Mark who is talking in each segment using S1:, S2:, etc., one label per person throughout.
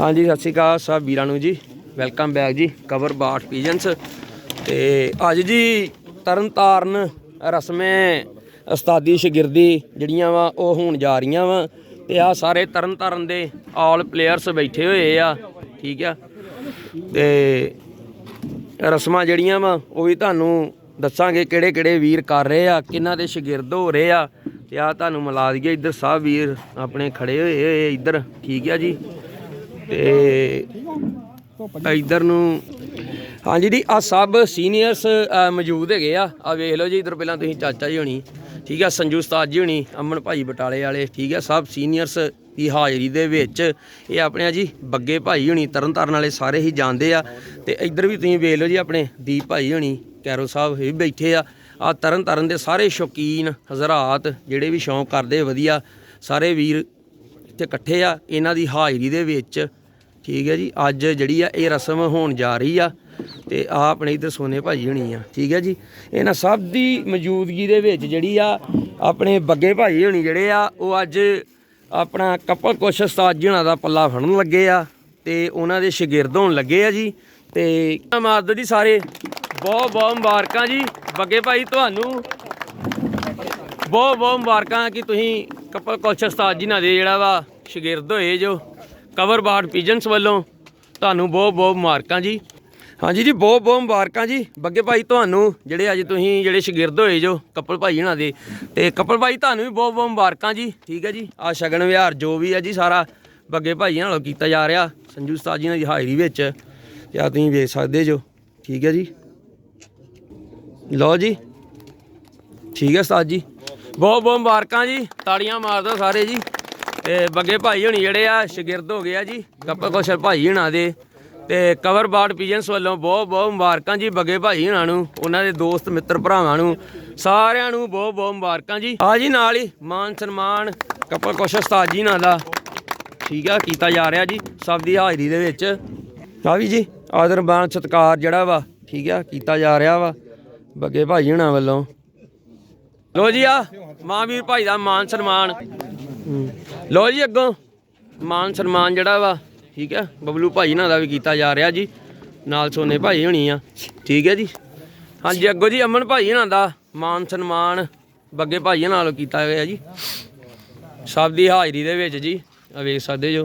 S1: ਹਾਂਜੀ, ਸਤਿ ਸ਼੍ਰੀ ਅਕਾਲ ਸਭ ਵੀਰਾਂ ਨੂੰ ਜੀ। ਵੈਲਕਮ ਬੈਕ ਜੀ ਕਵਰ ਬਾਟ ਪੀਜਨਸ ਤੇ ਅੱਜ ਜੀ ਤਰਨ ਤਾਰਨ ਰਸਮੇ ਉਸਤਾਦੀ ਸ਼ਾਗਿਰਦੀ ਜਿਹੜੀਆਂ ਵਾ, ਉਹ ਹੋਣ ਜਾ ਰਹੀਆਂ ਵਾ। ਤੇ ਆ ਸਾਰੇ ਤਰਨ ਤਾਰਨ ਦੇ ਆਲ ਪਲੇਅਰਸ ਬੈਠੇ ਹੋਏ ਆ, ਠੀਕ ਆ। ਤੇ ਰਸਮਾਂ ਜਿਹੜੀਆਂ ਵਾ, ਉਹ ਵੀ ਤੁਹਾਨੂੰ ਦੱਸਾਂਗੇ ਕਿਹੜੇ ਕਿਹੜੇ ਵੀਰ ਕਰ ਰਹੇ ਆ, ਕਿਹਨਾਂ ਦੇ ਸ਼ਾਗਿਰਦ ਹੋ ਰਹੇ ਆ। ਤੇ ਆ ਤੁਹਾਨੂੰ ਮਿਲਾ ਦਈਏ ਇੱਧਰ ਸਭ ਵੀਰ ਆਪਣੇ ਖੜੇ ਹੋਏ ਹੋਏ ਇੱਧਰ, ਠੀਕ ਆ ਜੀ? ਤੇ ਇੱਧਰ ਨੂੰ ਹਾਂਜੀ ਜੀ ਆ ਸਭ ਸੀਨੀਅਰਸ ਮੌਜੂਦ ਹੈਗੇ ਆ। ਆ ਵੇਖ ਲਓ ਜੀ, ਇੱਧਰ ਪਹਿਲਾਂ ਤੁਸੀਂ ਚਾਚਾ ਜੀ ਹੋਣੀ, ਠੀਕ ਆ, ਸੰਜੂ ਉਸਤਾਦ ਜੀ ਹੋਣੀ, ਅਮਨ ਭਾਈ ਬਟਾਲੇ ਵਾਲੇ, ਠੀਕ ਆ ਸਭ ਸੀਨੀਅਰਸ ਦੀ ਹਾਜ਼ਰੀ ਦੇ ਵਿੱਚ ਇਹ ਆਪਣੇ ਆ ਜੀ, ਬੱਗੇ ਭਾਈ ਹੋਣੀ, ਤਰਨਤਾਰਨ ਵਾਲੇ ਸਾਰੇ ਹੀ ਜਾਣਦੇ ਆ। ਤੇ ਇੱਧਰ ਵੀ ਤੁਸੀਂ ਵੇਖ ਲਓ ਜੀ, ਆਪਣੇ ਦੀਪ ਭਾਈ ਹੋਣੀ ਕੈਰੋ ਸਾਹਿਬ, ਇਹ ਵੀ ਬੈਠੇ ਆ। ਆ ਤਰਨਤਾਰਨ ਦੇ ਸਾਰੇ ਸ਼ੌਕੀਨ ਹਜ਼ਰਾਤ ਜਿਹੜੇ ਵੀ ਸ਼ੌਂਕ ਕਰਦੇ, ਵਧੀਆ। ਸਾਰੇ ਵੀਰ ਇੱਥੇ ਇਕੱਠੇ ਆ, ਇਹਨਾਂ ਦੀ ਹਾਜ਼ਰੀ ਦੇ ਵਿੱਚ। ਠੀਕ ਹੈ ਜੀ, ਅੱਜ ਜਿਹੜੀ ਆ, ਇਹ ਰਸਮ ਹੋਣ ਜਾ ਰਹੀ ਆ ਤੇ ਆ ਆਪਣੇ ਇਧਰ ਸੋਨੇ ਭਾਜੀ ਹੋਣੀ ਆ। ਠੀਕ ਹੈ ਜੀ, ਇਹਨਾਂ ਸਭ ਦੀ ਮੌਜੂਦਗੀ ਦੇ ਵਿੱਚ ਜਿਹੜੀ ਆ, ਆਪਣੇ ਬੱਗੇ ਭਾਜੀ ਹੋਣੀ ਜਿਹੜੇ ਆ, ਉਹ ਅੱਜ ਆਪਣਾ ਕਪਲ ਕੁਛ ਉਸਤਾਦ ਜੀ ਹੋਣਾ ਦਾ ਪੱਲਾ ਫੜਨ ਲੱਗੇ ਆ ਤੇ ਉਹਨਾਂ ਦੇ ਸ਼ਾਗਿਰਦ ਹੋਣ ਲੱਗੇ ਆ ਜੀ। ਤੇ ਮਾਰਦੋ ਜੀ ਸਾਰੇ ਬਹੁਤ ਬਹੁਤ ਮੁਬਾਰਕਾਂ ਜੀ, ਬੱਗੇ ਭਾਈ ਤੁਹਾਨੂੰ। ਬਹੁਤ ਬਹੁਤ ਮੁਬਾਰਕਾਂ ਕਿ ਤੁਸੀਂ ਕਪਲ ਕੁਲਚ ਉਸਤਾਦ ਜੀ ਨਾਲ ਦੇ ਜਿਹੜਾ ਵਾ ਸ਼ਗਿਰਦ ਹੋਏ ਜੋ ਕਵਰ ਬਾਰਡ ਪੀਜਨਸ ਵੱਲੋਂ। ਤੁਹਾਨੂੰ ਬਹੁਤ ਬਹੁਤ ਮੁਬਾਰਕਾਂ ਜੀ। ਹਾਂਜੀ ਜੀ, ਬਹੁਤ ਬਹੁਤ ਮੁਬਾਰਕਾਂ ਜੀ। ਬੱਗੇ ਭਾਈ ਤੁਹਾਨੂੰ ਜਿਹੜੇ ਅੱਜ ਤੁਸੀਂ ਜਿਹੜੇ ਸ਼ਗਿਰਦ ਹੋਏ ਜੋ ਕਪਲ ਭਾਈ ਇਹਨਾਂ ਦੇ। ਤੇ ਕਪਲ ਭਾਈ ਤੁਹਾਨੂੰ ਵੀ ਬਹੁਤ ਬਹੁਤ ਮੁਬਾਰਕਾਂ ਜੀ। ਠੀਕ ਹੈ ਜੀ ਆ ਸ਼ਗਨ ਵਿਹਾਰ ਜੋ ਵੀ ਹੈ ਜੀ, ਸਾਰਾ ਬੱਗੇ ਭਾਈ ਨਾਲੋਂ ਕੀਤਾ ਜਾ ਰਿਹਾ। ਸੰਜੂ ਉਸਤਾਦ ਜੀ ਨਾਲ ਦੀ ਹਾਜ਼ਰੀ ਵਿੱਚ। ਤੇ ਆ ਤੁਸੀਂ ਵੇਖ ਸਕਦੇ ਜੋ। ਠੀਕ ਹੈ ਜੀ। ਲਓ ਜੀ। ਠੀਕ ਹੈ ਉਸਤਾਦ ਜੀ। ਬਹੁਤ ਬਹੁਤ ਮੁਬਾਰਕਾਂ ਜੀ। ਤਾੜੀਆਂ ਮਾਰ ਦਿਓ ਸਾਰੇ ਜੀ। ਤੇ ਬੱਗੇ ਭਾਈ ਹੋਣੀ ਜਿਹੜੇ ਆ, ਸ਼ਾਗਿਰਦ ਹੋ ਗਏ ਆ ਜੀ। ਕੱਪਾ ਕੋਸ਼ਲ ਭਾਈ ਹੋਣਾ ਦੇ। ਤੇ ਕਵਰ ਬਾਰਡ ਪੀਜਨਸ ਵੱਲੋਂ ਬਹੁਤ ਬਹੁਤ ਮੁਬਾਰਕਾਂ ਜੀ ਬੱਗੇ ਭਾਈ ਹੋਣਾ ਨੂੰ, ਉਹਨਾਂ ਦੇ ਦੋਸਤ, ਮਿੱਤਰ ਭਰਾਵਾਂ ਨੂੰ। ਸਾਰਿਆਂ ਨੂੰ ਬਹੁਤ ਬਹੁਤ ਮੁਬਾਰਕਾਂ ਜੀ। ਆ ਜੀ ਨਾਲ ਹੀ ਮਾਨ ਸਨਮਾਨ ਕੱਪਾ ਕੋਸ਼ਲ ਉਸਤਾਦ ਜੀ ਨਾਲ ਦਾ। ਠੀਕ ਆ, ਕੀਤਾ ਜਾ ਰਿਹਾ ਜੀ ਸਭ ਦੀ ਹਾਜ਼ਰੀ ਦੇ ਵਿੱਚ। ਆ ਵੀ ਜੀ ਆਦਰ ਮਾਨ ਸਤਕਾਰ ਜਿਹੜਾ ਵਾ, ਠੀਕ ਆ, ਕੀਤਾ ਜਾ ਰਿਹਾ ਵਾ। ਬੱਗੇ ਭਾਈ ਹੋਣਾ ਵੱਲੋਂ। ਲੋ ਜੀ ਆ ਮਹਾਂਵੀਰ ਭਾਈ ਦਾ ਮਾਨ ਸਨਮਾਨ। ਲੋ ਜੀ ਅੱਗੋਂ ਮਾਨ ਸਨਮਾਨ ਜਿਹੜਾ ਵਾ ਠੀਕ ਹੈ ਬਬਲੂ ਭਾਈ ਨਾਲ ਦਾ ਵੀ ਕੀਤਾ ਜਾ ਰਿਹਾ ਜੀ। ਨਾਲ ਸੋਨੇ ਭਾਈ ਹੋਣੀ ਆ ਠੀਕ ਹੈ ਜੀ। ਹਾਂਜੀ ਅੱਗੋਂ ਜੀ ਅਮਨ ਭਾਈ ਨਾਲ ਦਾ ਮਾਨ ਸਨਮਾਨ ਬੱਗੇ ਭਾਈ ਨਾਲ ਕੀਤਾ ਗਿਆ ਜੀ। ਸਭ ਦੀ ਹਾਜ਼ਰੀ ਦੇ ਵਿੱਚ ਜੀ ਆ ਵੇਖ ਸਕਦੇ ਜੋ।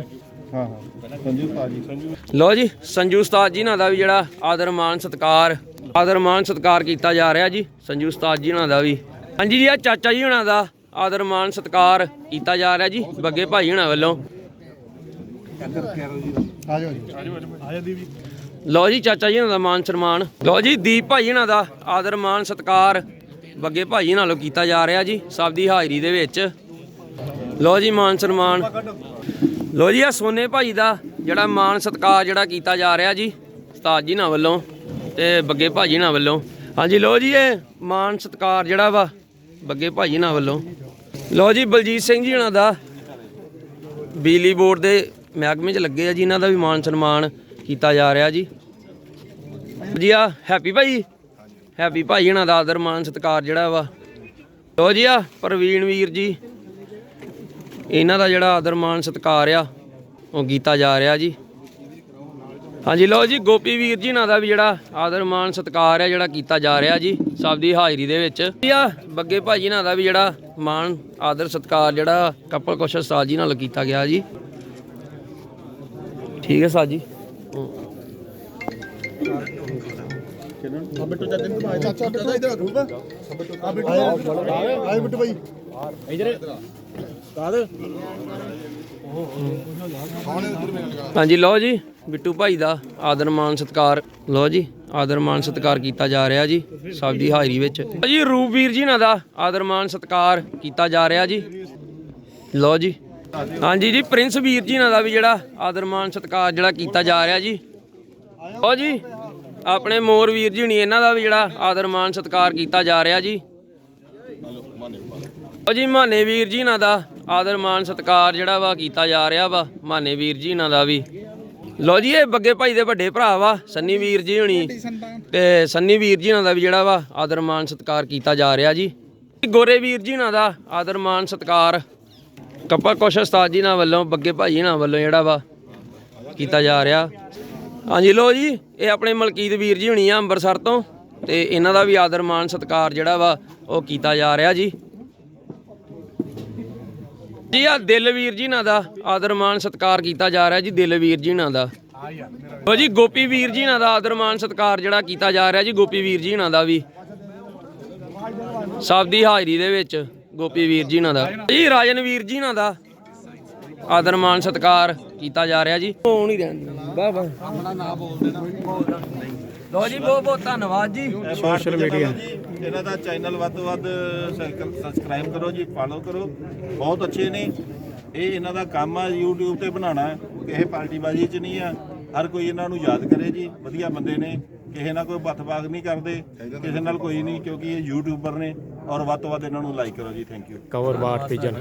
S2: ਹਾਂ ਹਾਂ। ਸੰਜੂ ਭਾਜੀ ਸੰਜੂ।
S1: ਲੋ ਜੀ ਸੰਜੂ ਉਸਤਾਦ ਜੀ ਨਾਲ ਦਾ ਵੀ ਜਿਹੜਾ ਆਦਰ ਮਾਨ ਸਤਕਾਰ ਆਦਰ ਮਾਨ ਸਤਕਾਰ ਕੀਤਾ ਜਾ ਰਿਹਾ ਜੀ ਸੰਜੂ ਉਸਤਾਦ ਜੀ ਨਾਲ ਦਾ ਵੀ। ਹਾਂਜੀ ਜੀ ਆ ਚਾਚਾ ਜੀ ਹੁਣਾਂ ਦਾ ਆਦਰ ਮਾਨ ਸਤਕਾਰ ਕੀਤਾ ਜਾ ਰਿਹਾ ਜੀ ਬੱਗੇ ਭਾਈ ਹੁਣਾਂ ਵੱਲੋਂ। ਲੋ ਜੀ। ਚਾਚਾ ਜੀ ਹੁਣਾਂ ਦਾ ਮਾਨ ਸਨਮਾਨ। ਲੋ ਜੀ ਦੀਪ ਭਾਈ ਹੁਣਾਂ ਦਾ ਆਦਰ ਮਾਨ ਸਤਕਾਰ ਬੱਗੇ ਭਾਈ ਨਾਲੋਂ ਕੀਤਾ ਜਾ ਰਿਹਾ ਜੀ ਸਭ ਦੀ ਹਾਜ਼ਰੀ ਦੇ ਵਿੱਚ। ਲੋ ਜੀ ਮਾਨ ਸਨਮਾਨ। ਲੋ ਜੀ ਆ ਸੋਨੇ ਭਾਈ ਦਾ ਜਿਹੜਾ ਮਾਨ ਸਤਕਾਰ ਜਿਹੜਾ ਕੀਤਾ ਜਾ ਰਿਹਾ ਜੀ ਉਸਤਾਦ ਜੀ ਨਾਲ ਵੱਲੋਂ। ਤੇ ਬੱਗੇ ਭਾਜੀ ਨਾਲ ਵੱਲੋਂ। ਹਾਂਜੀ ਲੋ ਜੀ ਇਹ ਮਾਨ ਸਤਕਾਰ ਜਿਹੜਾ ਵਾ, ਬੱਗੇ ਭਾਜੀ ਨਾਲ ਵੱਲੋਂ। ਲੋ ਜੀ, ਬਲਜੀਤ ਸਿੰਘ ਜੀ ਉਹਨਾਂ ਦਾ। ਬਿਜਲੀ ਬੋਰਡ ਦੇ ਮਹਿਕਮੇ 'ਚ ਲੱਗੇ ਆ ਜੀ, ਇਹਨਾਂ ਦਾ ਵੀ ਮਾਨ ਸਨਮਾਨ ਕੀਤਾ ਜਾ ਰਿਹਾ ਜੀ। ਜੀ ਆ ਹੈਪੀ ਭਾਈ। ਹੈਪੀ ਭਾਈ ਇਹਨਾਂ ਦਾ ਆਦਰ ਮਾਨ ਸਤਕਾਰ ਜਿਹੜਾ ਵਾ। ਲੋ ਜੀ ਆ ਪ੍ਰਵੀਨ ਵੀਰ ਜੀ। ਇਹਨਾਂ ਦਾ ਜਿਹੜਾ ਆਦਰ ਮਾਨ ਸਤਕਾਰ ਆ, ਉਹ ਕੀਤਾ ਜਾ ਰਿਹਾ ਜੀ। ਹਾਂਜੀ ਲੋ ਜੀ ਗੋਪੀ ਵੀਰ ਜੀ ਨਾਲ ਦਾ ਵੀ ਜਿਹੜਾ ਆਦਰ ਮਾਨ ਸਤਕਾਰ ਆ ਜਿਹੜਾ ਕੀਤਾ ਜਾ ਰਿਹਾ ਜੀ ਸਭ ਦੀ ਹਾਜ਼ਰੀ ਦੇ ਵਿੱਚ। ਜੀ ਆ ਬੱਗੇ ਭਾਜੀ ਨਾਲ ਦਾ ਵੀ ਜਿਹੜਾ ਮਾਨ ਆਦਰ ਸਤਕਾਰ ਜਿਹੜਾ ਕਪਲ ਕੁਸ਼ ਉਸਤਾਦ ਜੀ ਨਾਲ ਕੀਤਾ ਗਿਆ ਜੀ। ਠੀਕ ਹੈ ਸਾਜੀ
S2: ਆ ਬਿੱਟੂ ਚਾਚਾ ਨੂੰ ਚਾਚਾ ਬਿੱਟੂ ਇਧਰ ਰੂਪ ਆ ਬਿੱਟੂ ਆਏ ਬਿੱਟੂ ਭਾਈ
S1: ਹਾਂਜੀ, ਲਓ ਜੀ, ਬਿੱਟੂ ਭਾਈ ਦਾ ਆਦਰ ਮਾਨ ਸਤਕਾਰ। ਲਓ ਜੀ, ਆਦਰ ਮਾਨ ਸਤਕਾਰ ਕੀਤਾ ਜਾ ਰਿਹਾ ਜੀ, ਸਭ ਦੀ ਹਾਜ਼ਰੀ ਵਿੱਚ। ਜੀ, ਰੂਪਵੀਰ ਜੀ ਨਾਲ ਦਾ ਆਦਰ ਮਾਨ ਸਤਕਾਰ ਕੀਤਾ ਜਾ ਰਿਹਾ ਜੀ। ਲਓ ਜੀ, ਹਾਂਜੀ ਜੀ, ਪ੍ਰਿੰਸ ਵੀਰ ਜੀ ਨਾਲ ਦਾ ਵੀ ਜਿਹੜਾ ਆਦਰ ਮਾਨ ਸਤਕਾਰ ਜਿਹੜਾ ਕੀਤਾ ਜਾ ਰਿਹਾ ਜੀ। ਲਓ ਜੀ, ਆਪਣੇ ਮੋਰ ਵੀਰ ਜੀ ਹੁਣੀ ਇਹਨਾਂ ਦਾ ਵੀ ਜਿਹੜਾ ਆਦਰ ਮਾਨ ਸਤਕਾਰ ਕੀਤਾ ਜਾ ਰਿਹਾ ਜੀ। ਉਹ ਜੀ, ਮਾਨੇ ਵੀਰ ਜੀ ਨਾਲ ਦਾ ਆਦਰ ਮਾਨ ਸਤਕਾਰ ਜਿਹੜਾ ਵਾ ਕੀਤਾ ਜਾ ਰਿਹਾ ਵਾ, ਮਾਨੇ ਵੀਰ ਜੀ ਇਹਨਾਂ ਦਾ ਵੀ। ਲੋ ਜੀ, ਇਹ ਬੱਗੇ ਭਾਈ ਦੇ ਵੱਡੇ ਭਰਾ ਵਾ, ਸੰਨੀ ਵੀਰ ਜੀ ਹੁਣੀ। ਤੇ ਸੰਨੀ ਵੀਰ ਜੀ ਇਹਨਾਂ ਦਾ ਵੀ ਜਿਹੜਾ ਵਾ, ਆਦਰ ਮਾਨ ਸਤਕਾਰ ਕੀਤਾ ਜਾ ਰਿਹਾ ਜੀ। ਗੋਰੇ ਵੀਰ ਜੀ ਨਾਲ ਦਾ, ਆਦਰ ਮਾਨ ਸਤਕਾਰ। ਕੱਪਾ ਕੁਛ ਉਸਤਾਦ ਜੀ ਨਾਲ ਵੱਲੋਂ, ਬੱਗੇ ਭਾਜੀ ਨਾਲ ਵੱਲੋਂ ਜਿਹੜਾ ਵਾ, ਕੀਤਾ ਜਾ ਰਿਹਾ। ਹਾਂਜੀ ਲੋ ਜੀ, ਇਹ ਆਪਣੇ ਮਲਕੀਤ ਵੀਰ ਜੀ ਹੁਣੀ ਆ ਅੰਮ੍ਰਿਤਸਰ ਤੋਂ, ਤੇ ਇਹਨਾਂ ਦਾ ਵੀ ਆਦਰ ਮਾਨ ਸਤਿਕਾਰ ਜਿਹੜਾ ਵਾ, ਉਹ ਕੀਤਾ ਜਾ ਰਿਹਾ ਜੀ। ਜੀ ਆ ਦਿਲਵੀਰ ਜੀ ਨਾਲ ਦਾ ਆਦਰ ਮਾਨ ਸਤਿਕਾਰ ਕੀਤਾ ਜਾ ਰਿਹਾ ਜੀ ਦਿਲਵੀਰ ਜੀ ਨਾਲ ਦਾ। ਲੋ ਜੀ, ਗੋਪੀ ਵੀਰ ਜੀ ਨਾਲ ਦਾ ਆਦਰ ਮਾਨ ਸਤਿਕਾਰ ਜਿਹੜਾ ਕੀਤਾ ਜਾ ਰਿਹਾ ਜੀ, ਗੋਪੀ ਵੀਰ ਜੀ ਨਾਲ ਦਾ ਵੀ। ਸਭ ਦੀ ਹਾਜ਼ਰੀ ਦੇ ਵਿੱਚ ਗੋਪੀ ਵੀਰ ਜੀ ਨਾਲ ਦਾ। ਜੀ ਰਾਜਨਵੀਰ ਜੀ ਨਾਲ ਦਾ। ਆਦਰ ਮਾਨ ਸਤਿਕਾਰ ਕੀਤਾ ਜਾ ਰਿਹਾ ਜੀ। ਹੋਣ ਹੀ ਰਹਿਣ ਵਾਹ ਵਾਹ। ਆਪਣਾ ਨਾਮ ਬੋਲ ਦੇਣਾ ਲੋ ਜੀ ਬਹੁਤ ਬਹੁਤ ਧੰਨਵਾਦ ਜੀ।
S2: ਸੋਸ਼ਲ ਮੀਡੀਆ
S3: ਇਹਨਾਂ ਦਾ ਚੈਨਲ ਵੱਧ ਤੋਂ ਵੱਧ ਸਬਸਕ੍ਰਾਈਬ ਕਰੋ ਜੀ ਫਾਲੋ ਕਰੋ। ਬਹੁਤ ਅੱਛੇ ਨੇ। ਇਹ ਇਹਨਾਂ ਦਾ ਕੰਮ ਆ YouTube ਤੇ ਬਣਾਉਣਾ। ਕਿਸੇ ਪਾਰਟੀਬਾਜ਼ੀ 'ਚ ਨਹੀਂ ਆ। ਹਰ ਕੋਈ ਇਹਨਾਂ ਨੂੰ ਯਾਦ ਕਰੇ ਜੀ। ਵਧੀਆ ਬੰਦੇ ਨੇ। ਕਿਸੇ ਨਾਲ ਕੋਈ ਬੱਤਬਾਗ ਨਹੀਂ ਕਰਦੇ। ਕਿਸੇ ਨਾਲ ਕੋਈ ਨਹੀਂ ਕਿਉਂਕਿ ਇਹ ਯੂਟਿਊਬਰ ਨੇ। ਔਰ ਵੱਧ ਤੋਂ ਵੱਧ ਇਹਨਾਂ ਨੂੰ ਲਾਈਕ ਕਰੋ ਜੀ ਥੈਂਕ ਯੂ
S2: ਕਵਰ ਬਾਟ ਪੀਜਨ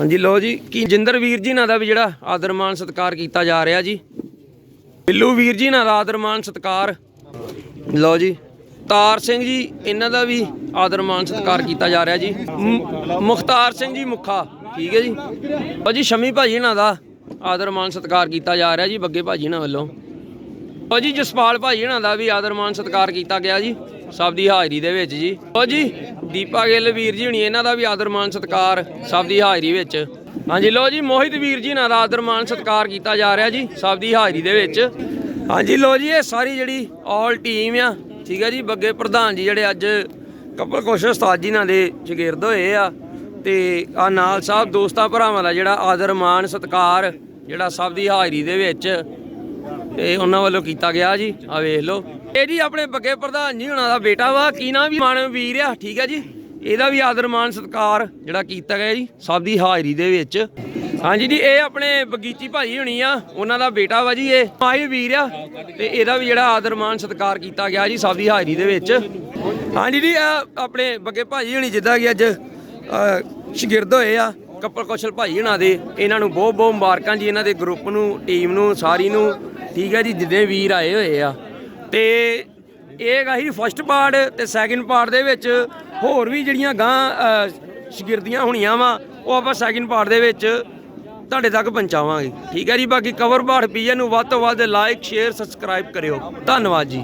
S1: ਹਾਂਜੀ ਲੋ ਜੀ ਕੀ ਜਿੰਦਰ ਵੀਰ ਜੀ ਨਾਲ ਦਾ ਵੀ ਜਿਹੜਾ ਆਦਰ ਮਾਨ ਸਤਿਕਾਰ ਕੀਤਾ ਜਾ ਰਿਹਾ ਜੀ। ਬਿੱਲੂ ਵੀਰ ਜੀ ਨਾਲ ਦਾ ਆਦਰ ਮਾਨ ਸਤਿਕਾਰ। ਲੋ ਜੀ ਤਾਰ ਸਿੰਘ ਜੀ ਇਹਨਾਂ ਦਾ ਵੀ ਆਦਰ ਮਾਨ ਸਤਿਕਾਰ ਕੀਤਾ ਜਾ ਰਿਹਾ ਜੀ। ਮ- ਮੁਖਤਾਰ ਸਿੰਘ ਜੀ ਮੁੱਖਾ ਠੀਕ ਹੈ ਜੀ। ਲਓ ਜੀ ਸ਼ਮੀ ਭਾਜੀ ਨਾਲ ਦਾ ਆਦਰ ਮਾਨ ਸਤਿਕਾਰ ਕੀਤਾ ਜਾ ਰਿਹਾ ਜੀ ਬੱਗੇ ਭਾਜੀ ਨਾਲ ਵੱਲੋਂ। ਲਓ ਜੀ ਜਸਪਾਲ ਭਾਜੀ ਇਹਨਾਂ ਦਾ ਵੀ ਆਦਰ ਮਾਨ ਸਤਿਕਾਰ ਕੀਤਾ ਗਿਆ ਜੀ। ਸਭ ਦੀ ਹਾਜ਼ਰੀ ਦੇ ਵਿੱਚ ਜੀ। ਲੋ ਜੀ, ਦੀਪਾ ਗਿੱਲ ਵੀਰ ਜੀ ਹੁਣੀ ਇਹਨਾਂ ਦਾ ਵੀ ਆਦਰ ਮਾਨ ਸਤਿਕਾਰ ਸਭ ਦੀ ਹਾਜ਼ਰੀ ਵਿੱਚ। ਹਾਂਜੀ ਲੋ ਜੀ, ਮੋਹਿਤ ਵੀਰ ਜੀ ਨਾਲ ਆਦਰ ਮਾਨ ਸਤਿਕਾਰ ਕੀਤਾ ਜਾ ਰਿਹਾ ਜੀ, ਸਭ ਦੀ ਹਾਜ਼ਰੀ ਦੇ ਵਿੱਚ। ਹਾਂਜੀ, ਲਓ ਜੀ, ਇਹ ਸਾਰੀ ਜਿਹੜੀ ਆਲ ਟੀਮ ਆ, ਠੀਕ ਹੈ ਜੀ, ਬੱਗੇ ਪ੍ਰਧਾਨ ਜੀ ਜਿਹੜੇ ਅੱਜ ਕਪਲ ਕੁਸ਼ ਉਸਤਾਦ ਜੀ ਨਾਲ ਦੇ ਸ਼ਗਿਰਦ ਹੋਏ ਆ, ਤੇ ਆ ਨਾਲ ਸਾਹਿਬ ਦੋਸਤਾਂ ਭਰਾਵਾਂ ਦਾ ਜਿਹੜਾ ਆਦਰ ਮਾਨ ਸਤਿਕਾਰ ਜਿਹੜਾ ਸਭ ਦੀ ਹਾਜ਼ਰੀ ਦੇ ਵਿੱਚ, ਤੇ ਉਹਨਾਂ ਵੱਲੋਂ ਕੀਤਾ ਗਿਆ ਜੀ ਆ ਵੇਖ ਲਓ। ਇਹ ਜੀ ਆਪਣੇ ਬੱਗੇ ਪ੍ਰਧਾਨ ਜੀ ਹੁਣਾਂ ਦਾ ਬੇਟਾ ਵਾ, ਕੀ ਨਾਮ ਵੀ? ਮਾਨ ਆ, ਠੀਕ ਆ ਜੀ? ਇਹਦਾ ਵੀ ਆਦਰ ਮਾਨ ਸਤਿਕਾਰ ਜਿਹੜਾ ਕੀਤਾ ਗਿਆ ਜੀ, ਸਭ ਦੀ ਹਾਜ਼ਰੀ ਦੇ ਵਿੱਚ। ਹਾਂਜੀ ਜੀ, ਇਹ ਆਪਣੇ ਬਗੀਚੀ ਭਾਜੀ ਹੋਣੀ ਆ, ਉਹਨਾਂ ਦਾ ਬੇਟਾ ਵਾ ਜੀ ਇਹ। ਮਾਹੀ ਵੀਰ ਆ, ਤੇ ਇਹਦਾ ਵੀ ਜਿਹੜਾ ਆਦਰ ਮਾਨ ਸਤਿਕਾਰ ਕੀਤਾ ਗਿਆ ਜੀ, ਸਭ ਦੀ ਹਾਜ਼ਰੀ ਦੇ ਵਿੱਚ। ਹਾਂਜੀ ਜੀ ਇਹ ਆਪਣੇ ਬੱਗੇ ਭਾਜੀ ਹੋਣੀ ਜਿੱਦਾਂ ਕਿ ਅੱਜ ਸ਼ਗਿਰਦ ਹੋਏ ਆ, ਕੱਪਲ ਕੌਸ਼ਲ ਭਾਈ ਇਹਨਾਂ ਦੇ। ਇਹਨਾਂ ਨੂੰ ਬਹੁਤ ਬਹੁਤ ਮੁਬਾਰਕਾਂ ਜੀ, ਇਹਨਾਂ ਦੇ ਗਰੁੱਪ ਨੂੰ, ਟੀਮ ਨੂੰ, ਸਾਰੀ ਨੂੰ। ਠੀਕ ਹੈ ਜੀ ਜਿੱਦੇ ਵੀਰ ਆਏ ਹੋਏ ਆ। ਤੇ ਇਹ ਗਾ ਸੀ ਫਸਟ ਪਾਰਟ ਤੇ ਸੈਕਿੰਡ ਪਾਰਟ ਦੇ ਵਿੱਚ ਹੋਰ ਵੀ ਜਿਹੜੀਆਂ ਗਾਂ ਸ਼ਾਗਿਰਦੀਆਂ ਹੋਣੀਆਂ ਵਾ, ਉਹ ਆਪਾਂ ਸੈਕਿੰਡ ਪਾਰਟ ਦੇ ਵਿੱਚ ਤੁਹਾਡੇ ਤੱਕ ਪਹੁੰਚਾਵਾਂਗੇ। ਠੀਕ ਹੈ ਜੀ, ਬਾਕੀ ਕਵਰ ਬਾੜ ਪੀਏ ਨੂੰ ਵੱਧ ਤੋਂ ਵੱਧ ਲਾਈਕ ਸ਼ੇਅਰ ਸਬਸਕ੍ਰਾਈਬ ਕਰਿਓ। ਧੰਨਵਾਦ ਜੀ।